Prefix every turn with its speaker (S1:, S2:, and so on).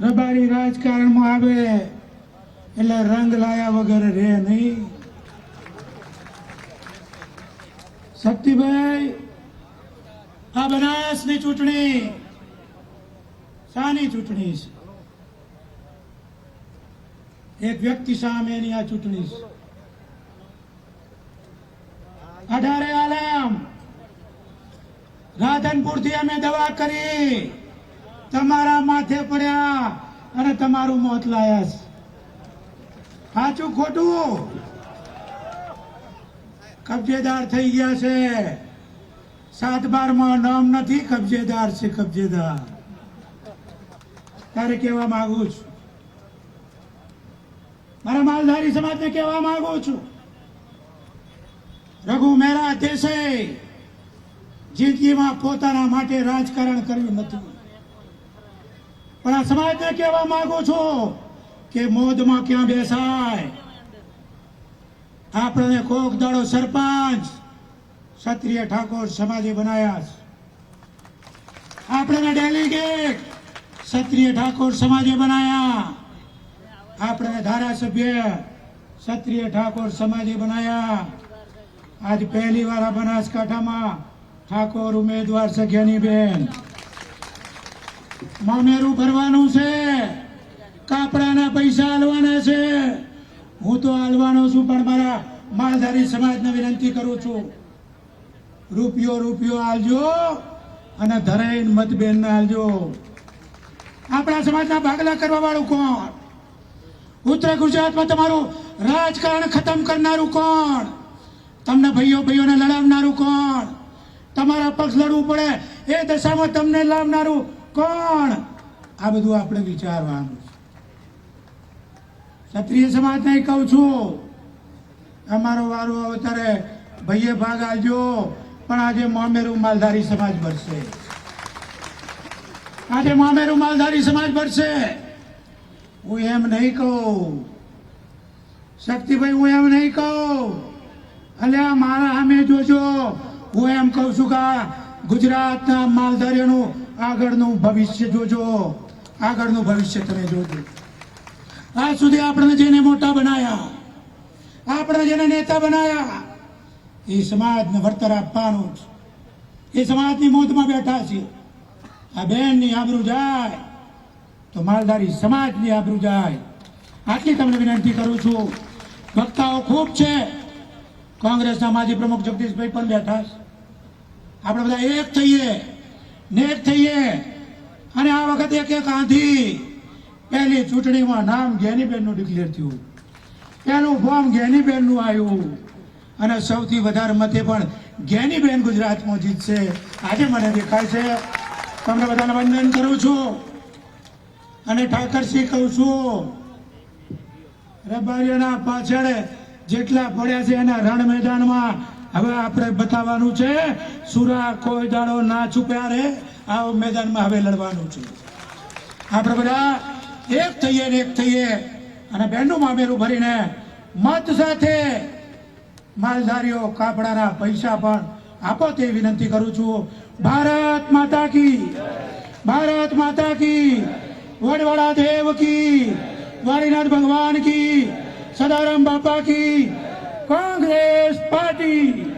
S1: રબારી રાજકારણમાં આવે, એટલે રંગ લાયા વગર રે નહીં. શક્તિભાઈ આ બનાસની ચૂંટણી, શાની ચૂંટણી છે? એક વ્યક્તિ સામેની આ ચૂંટણી છે. અઢારે આલમ. રાધનપુરથી અમે દવા કરી. તમારા માથે પડ્યા અને તમારું મોત લાયા છે. સાચું ખોટું? કબજેદાર થઈ ગયા છે. સાત બારમાં નામ નથી, કબજેદાર છે કબજેદાર. તારે કહેવા માંગુ છું. મારા માલધારી સમાજને કહેવા માંગુ છું. રઘુ મહેરા દેસાઈ જિંદગીમાં પોતાના માટે રાજકારણ કર્યું નથી. પણ આ સમાજને કહેવા માંગુ છું કે મોદમાં ક્યાં બેસાય? આપણને કોક દાડો સરપંચ, ક્ષત્રિય ઠાકોર સમાજે બનાયા છે. આપણને ડેલિગેટ ક્ષત્રિય ઠાકોર સમાજે બનાયા. આપણને ધારાસભ્ય ક્ષત્રિય ઠાકોર સમાજે બનાયા. આજ પહેલી વાર બનાસકાંઠામાં ઠાકોર ઉમેદવાર સખ્યાની બેન. મામેરું ભરવાનું છે. કાપડાના પૈસા હાલવાના છે. હું તો હાલવાનો છું, પણ મારા માલધારી સમાજને વિનંતી કરું છું. રૂપિયો રૂપિયો હાલજો અને ધરાઈને મતબેન હાલજો આપણા સમાજના ભાગલા કરવા વાળું કોણ? ઉત્તર ગુજરાતમાં તમારું રાજકારણ ખતમ કરનારું કોણ? તમને ભાઈઓ, ભાઈઓને લડાવનારું કોણ? તમારા પક્ષ લડવું પડે, એ દશામાં તમને લાવનારું કોણ? આ બધું આપણે વિચારવાનું છે. ક્ષત્રિય સમાજને કહું છું, અમારો વારો આવે ત્યારે ભાઈએ ભાગ આવજો પણ આજે મામેરું માલધારી સમાજ ભરશે આજે મામેરું માલધારી સમાજ ભરશે હું એમ નહીં કહું. શક્તિભાઈ, હું એમ નહીં કહું. અલ્યા મારા સામે જોજો. હું એમ કહું છું કે ગુજરાતના માલધારીઓનું આગળનું ભવિષ્ય જોજો. આગળનું ભવિષ્ય તમે જોજો. આજ સુધી આપણે જેને મોટા બનાયા, આપણે જેને નેતા બનાયા, એ સમાજને વળતર આપવાનું એ સમાજની મોતમાં બેઠા છે આ બેનની આબરૂ જાય, તો માલધારી સમાજની આબરૂ જાય. આટલી તમને વિનંતી કરું છું. વક્તાઓ ખૂબ છે. કોંગ્રેસના માજી પ્રમુખ જગદીશભાઈ પણ બેઠા છે. આપણે બધા એક થઈએ ને એક થઈએ. અને આ વખતે એક એક આંધી પહેલી ચૂંટણીમાં નામ ઘેનીબેનનું ડિક્લેર થયું. પહેલું ફોર્મ ઘેનીબેનનું આવ્યું. અને સૌથી વધારે મતે પણ ઘેનીબેન ગુજરાતમાં જીતશે. આજે મને દેખાય છે. તમને બધાને વંદન કરું છું. અને ઠાકરસિંહ કહું છું, રબારીઓના પાછળ જેટલા પડ્યા છે એના રણ મેદાનમાં હવે આપણે બતાવવાનું છે, સુરા કોઈ દાડો ના છુપ્યા રે આ મેદાનમાં હવે લડવાનું છે. આપણે બધા એક થઈએ ને એક થઈએ, અને બેનનું મામેરું ભરીને મત સાથે માલધારીઓ કાપડાના પૈસા પણ આપો તે વિનંતી કરું છું. ભારત માતા કી, ભારત માતા કી વડવાડા દેવ કી વારીનાથ ભગવાન કી, સદારામ બાપા કી Congress Party.